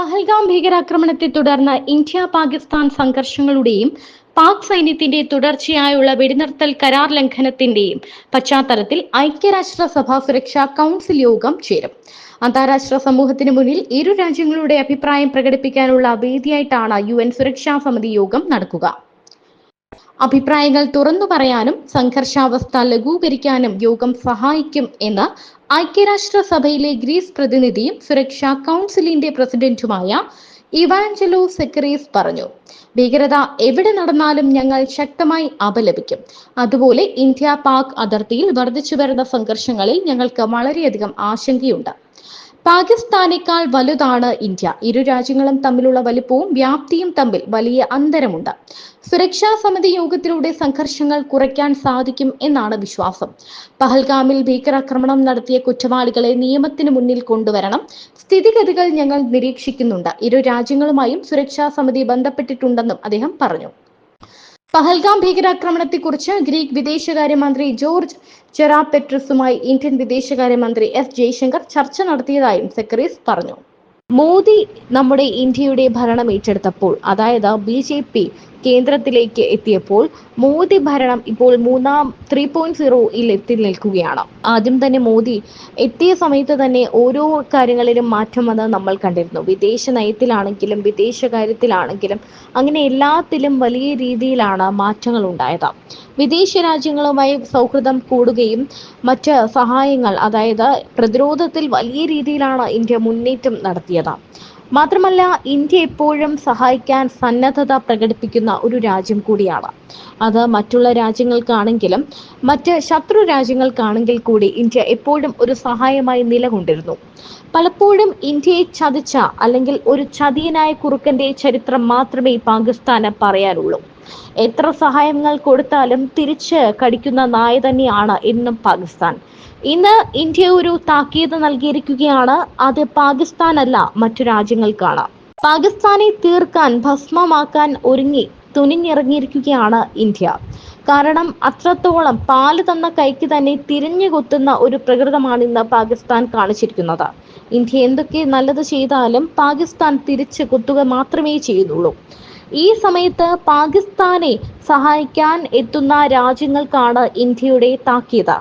പഹൽഗാം ഭീകരാക്രമണത്തെ തുടർന്ന് ഇന്ത്യ പാകിസ്ഥാൻ സംഘർഷങ്ങളുടെയും പാക് സൈന്യത്തിന്റെ തുടർച്ചയായുള്ള വെടിനിർത്തൽ കരാർ ലംഘനത്തിന്റെയും പശ്ചാത്തലത്തിൽ ഐക്യരാഷ്ട്രസഭ സുരക്ഷാ കൗൺസിൽ യോഗം ചേരും. അന്താരാഷ്ട്ര സമൂഹത്തിന് മുന്നിൽ ഇരു രാജ്യങ്ങളുടെ അഭിപ്രായം പ്രകടിപ്പിക്കാനുള്ള വേദിയായിട്ടാണ് യു എൻ സുരക്ഷാ സമിതി യോഗം നടക്കുക. അഭിപ്രായങ്ങൾ തുറന്നു പറയാനും സംഘർഷാവസ്ഥ ലഘൂകരിക്കാനും യോഗം സഹായിക്കും എന്ന് ഐക്യരാഷ്ട്രസഭയിലെ ഗ്രീസ് പ്രതിനിധിയും സുരക്ഷാ കൗൺസിലിന്റെ പ്രസിഡന്റുമായ ഇവാഞ്ചലോ സെക്രീസ് പറഞ്ഞു ഭീകരത എവിടെ നടന്നാലും ഞങ്ങൾ ശക്തമായി അപലപിക്കും. അതുപോലെ ഇന്ത്യ പാക് അതിർത്തിയിൽ വർദ്ധിച്ചു വരുന്ന സംഘർഷങ്ങളിൽ ഞങ്ങൾക്ക് വളരെയധികം ആശങ്കയുണ്ട്. പാകിസ്ഥാനേക്കാൾ വലുതാണ് ഇന്ത്യ. ഇരു രാജ്യങ്ങളും തമ്മിലുള്ള വലുപ്പവും വ്യാപ്തിയും തമ്മിൽ വലിയ അന്തരമുണ്ട്. സുരക്ഷാ സമിതി യോഗത്തിലൂടെ സംഘർഷങ്ങൾ കുറയ്ക്കാൻ സാധിക്കും എന്നാണ് വിശ്വാസം. പഹൽഗാമിൽ ഭീകരാക്രമണം നടത്തിയ കുറ്റവാളികളെ നിയമത്തിന് മുന്നിൽ കൊണ്ടുവരണം. സ്ഥിതിഗതികൾ ഞങ്ങൾ നിരീക്ഷിക്കുന്നുണ്ട്. ഇരു രാജ്യങ്ങളുമായും സുരക്ഷാ സമിതി ബന്ധപ്പെട്ടിട്ടുണ്ടെന്നും അദ്ദേഹം പറഞ്ഞു. പഹൽഗാം ഭീകരാക്രമണത്തെക്കുറിച്ച് ഗ്രീക്ക് വിദേശകാര്യമന്ത്രി ജോർജ് ചെറാപെട്രസുമായി ഇന്ത്യൻ വിദേശകാര്യമന്ത്രി എസ് ജയശങ്കർ ചർച്ച നടത്തിയതായും സെക്രട്ടറീസ് പറഞ്ഞു. മോദി നമ്മുടെ ഇന്ത്യയുടെ ഭരണം ഏറ്റെടുത്തപ്പോൾ അതായത് ബി ജെ പി കേന്ദ്രത്തിലേക്ക് എത്തിയപ്പോൾ മോദി ഭരണം ഇപ്പോൾ മൂന്നാം ത്രീ പോയിന്റ് സീറോയിൽ എത്തി നിൽക്കുകയാണ്. ആദ്യം തന്നെ മോദി എത്തിയ സമയത്ത് തന്നെ ഓരോ കാര്യങ്ങളിലും മാറ്റം വന്നത് നമ്മൾ കണ്ടിരുന്നു. വിദേശ നയത്തിലാണെങ്കിലും വിദേശകാര്യത്തിലാണെങ്കിലും അങ്ങനെ എല്ലാത്തിലും വലിയ രീതിയിലാണ് മാറ്റങ്ങൾ ഉണ്ടായത്. വിദേശ രാജ്യങ്ങളുമായി സൗഹൃദം കൂടുകയും മറ്റ് സഹായങ്ങൾ അതായത് പ്രതിരോധത്തിൽ വലിയ രീതിയിലാണ് ഇന്ത്യ മുന്നേറ്റം നടത്തിയത്. മാത്രമല്ല ഇന്ത്യ എപ്പോഴും സഹായിക്കാൻ സന്നദ്ധത പ്രകടിപ്പിക്കുന്ന ഒരു രാജ്യം കൂടിയാണ്. അത് മറ്റുള്ള രാജ്യങ്ങൾക്കാണെങ്കിലും മറ്റ് ശത്രു രാജ്യങ്ങൾക്കാണെങ്കിൽ കൂടി ഇന്ത്യ എപ്പോഴും ഒരു സഹായമായി നിലകൊണ്ടിരുന്നു. പലപ്പോഴും ഇന്ത്യയെ ചതിച്ച അല്ലെങ്കിൽ ഒരു ചതിയനായ കുറുക്കന്റെ ചരിത്രം മാത്രമേ പാകിസ്ഥാന് പറയാനുള്ളൂ. എത്ര സഹായങ്ങൾ കൊടുത്താലും തിരിച്ച് കടിക്കുന്ന നായ തന്നെയാണ് ഇന്നും പാകിസ്ഥാൻ. ഇന്ന് ഇന്ത്യ ഒരു താക്കീത് നൽകിയിരിക്കുകയാണ്. അത് പാകിസ്ഥാനല്ല മറ്റു രാജ്യങ്ങൾക്കാണ്. പാകിസ്ഥാനെ തീർക്കാൻ ഭസ്മമാക്കാൻ ഒരുങ്ങി തുനിഞ്ഞിറങ്ങിയിരിക്കുകയാണ് ഇന്ത്യ. കാരണം അത്രത്തോളം പാൽ തന്ന കൈക്ക് തന്നെ തിരിഞ്ഞു കൊത്തുന്ന ഒരു പ്രകൃതമാണ് ഇന്ന് പാകിസ്ഥാൻ കാണിച്ചിരിക്കുന്നത്. ഇന്ത്യ എന്തൊക്കെ നല്ലത് ചെയ്താലും പാകിസ്ഥാൻ തിരിച്ചു കുത്തുക മാത്രമേ ചെയ്യുന്നുള്ളൂ. ഈ സമയത്ത് പാകിസ്ഥാനെ സഹായിക്കാൻ എത്തുന്ന രാജ്യങ്ങൾക്കാണ് ഇന്ത്യയുടെ താക്കീത്.